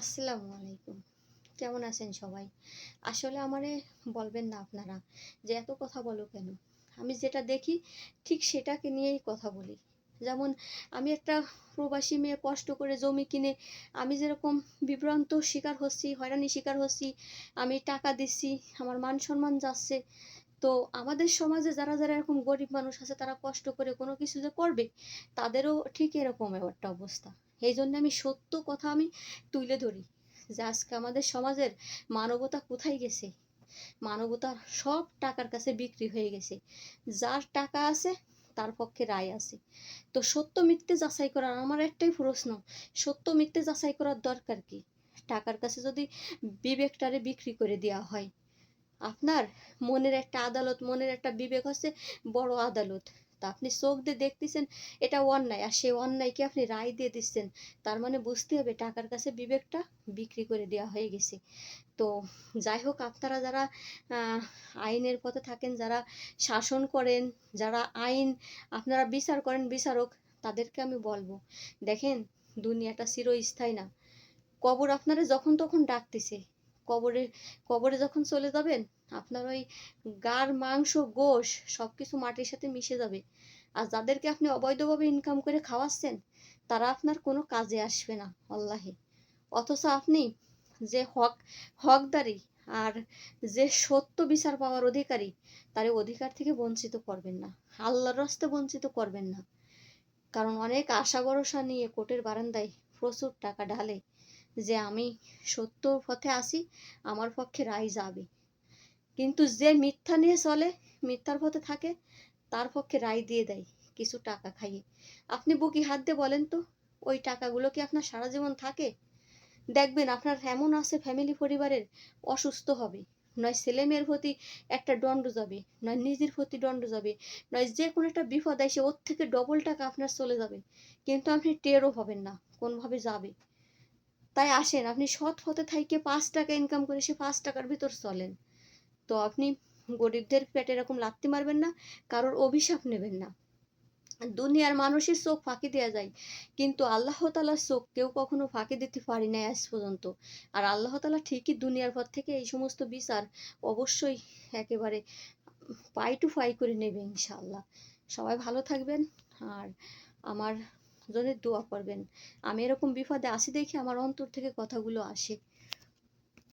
আসসালামু আলাইকুম। কেমন আছেন সবাই? আসলে আমারে বলবেন না আপনারা যে এত কথা বলো কেন? আমি যেটা দেখি ঠিক সেটাকে নিয়েই কথা বলি। যেমন আমি একটা প্রবাসী মেয়ে কষ্ট করে জমি কিনে আমি যেরকম বিভ্রান্ত শিকার হচ্ছি, হয়রানি শিকার হচ্ছি, আমি টাকা দিচ্ছি, আমার মান সম্মান যাচ্ছে, তো আমাদের সমাজে যারা যারা এরকম গরিব মানুষ আছে তারা কষ্ট করে কোনো কিছু যে করবে, তাদেরও ঠিক এরকম একটা অবস্থা। এই জন্য আমি সত্য কথা আমি তুলে ধরি যে আজকে আমাদের সমাজের মানবতা কোথায় গেছে? মানবতা সব টাকার কাছে বিক্রি হয়ে গেছে। যার টাকা আছে, তার পক্ষে রায় আছে। তো সত্য মিথ্যে যাচাই করার আমার একটাই প্রশ্ন, সত্য মিথ্যে যাচাই করার দরকার কি? টাকার কাছে যদি বিবেকটারে বিক্রি করে দেওয়া হয়, আপনার মনের একটা আদালত, মনের একটা বিবেক হচ্ছে বড় আদালত। তা আপনি চোখ দিয়ে দেখতেছেন, এটা অন্যায়। আর সেই অন্যায়কে আপনি রায় দিয়ে দিচ্ছেন, তার মানে বুঝতে হবে টাকার কাছে বিবেকটা বিক্রি করে দেওয়া হয়ে গেছে। তো যাই হোক, আপনারা যারা আইনের পথে থাকেন, যারা শাসন করেন, যারা আইন, আপনারা বিচার করেন, বিচারক, তাদেরকে আমি বলব, দেখেন, দুনিয়াটা চিরস্থায়ী না। কবর আপনারা যখন তখন ডাকতেছে কবরে কবরে যখন চলে যাবেন, আপনার ওই গার মাংস, গোশ সব কিছু মাটির সাথে মিশে যাবে। আর যাদেরকে আপনি অবৈধভাবে ইনকাম করে খাওয়াচ্ছেন, তারা আপনার কোনো কাজে আসবে না, আল্লাহে। অথচ আপনি যে হক, হকদারি আর যে সত্য বিচার পাওয়ার অধিকারী, তার অধিকার থেকে বঞ্চিত করবেন না, আল্লাহর রাস্তে বঞ্চিত করবেন না। কারণ অনেক আশা ভরসা নিয়ে কোর্টের বারান্দায় প্রচুর টাকা ঢালে যে আমি সত্য পথে আসি, আমার পক্ষে রায় যাবে। কিন্তু যে মিথ্যা নিয়ে চলে, মিথ্যার পথে থাকে, তার পক্ষে রায় দিয়ে দেয় কিছু টাকা খাইয়ে। আপনি বুকি হাত দিয়ে বলেন তো, ওই টাকাগুলো কি আপনার সারা জীবন থাকে? দেখবেন আপনার এমন আছে ফ্যামিলি পরিবারের অসুস্থ হবে, নয় ছেলে মেয়ের প্রতি একটা দণ্ড যাবে, নয় নিজের প্রতি দণ্ড যাবে, নয় যে কোনো একটা বিপদ আসে ওর থেকে ডবল টাকা আপনার চলে যাবে। কিন্তু আপনি টেরও হবেন না, কোনোভাবে যাবে। তাই আসেন। আপনি সৎ পথে থাইকে পাঁচ টাকা ইনকাম করে সে পাঁচ টাকার ভিতর চলেন। তো আপনি গরিবদের পেটে এরকম লাত্তি মারবেন না, কারোর অভিশাপ নেবেন না। দুনিয়ার মানুষের চোখ ফাঁকি দেওয়া যায়, কিন্তু আল্লাহ তালার চোখ কেউ কখনো ফাঁকি দিতে পারি নাই আজ পর্যন্ত। আর আল্লাহ তালা ঠিকই দুনিয়ার পর থেকে এই সমস্ত বিচার অবশ্যই একেবারে পাই টু ফাই করে নেবে ইনশাল্লাহ সবাই ভালো থাকবেন। আর আমার জন্য দোয়া করবেন। আমি এরকম বিপদে আসি দেখে আমার অন্তর থেকে কথাগুলো আসে।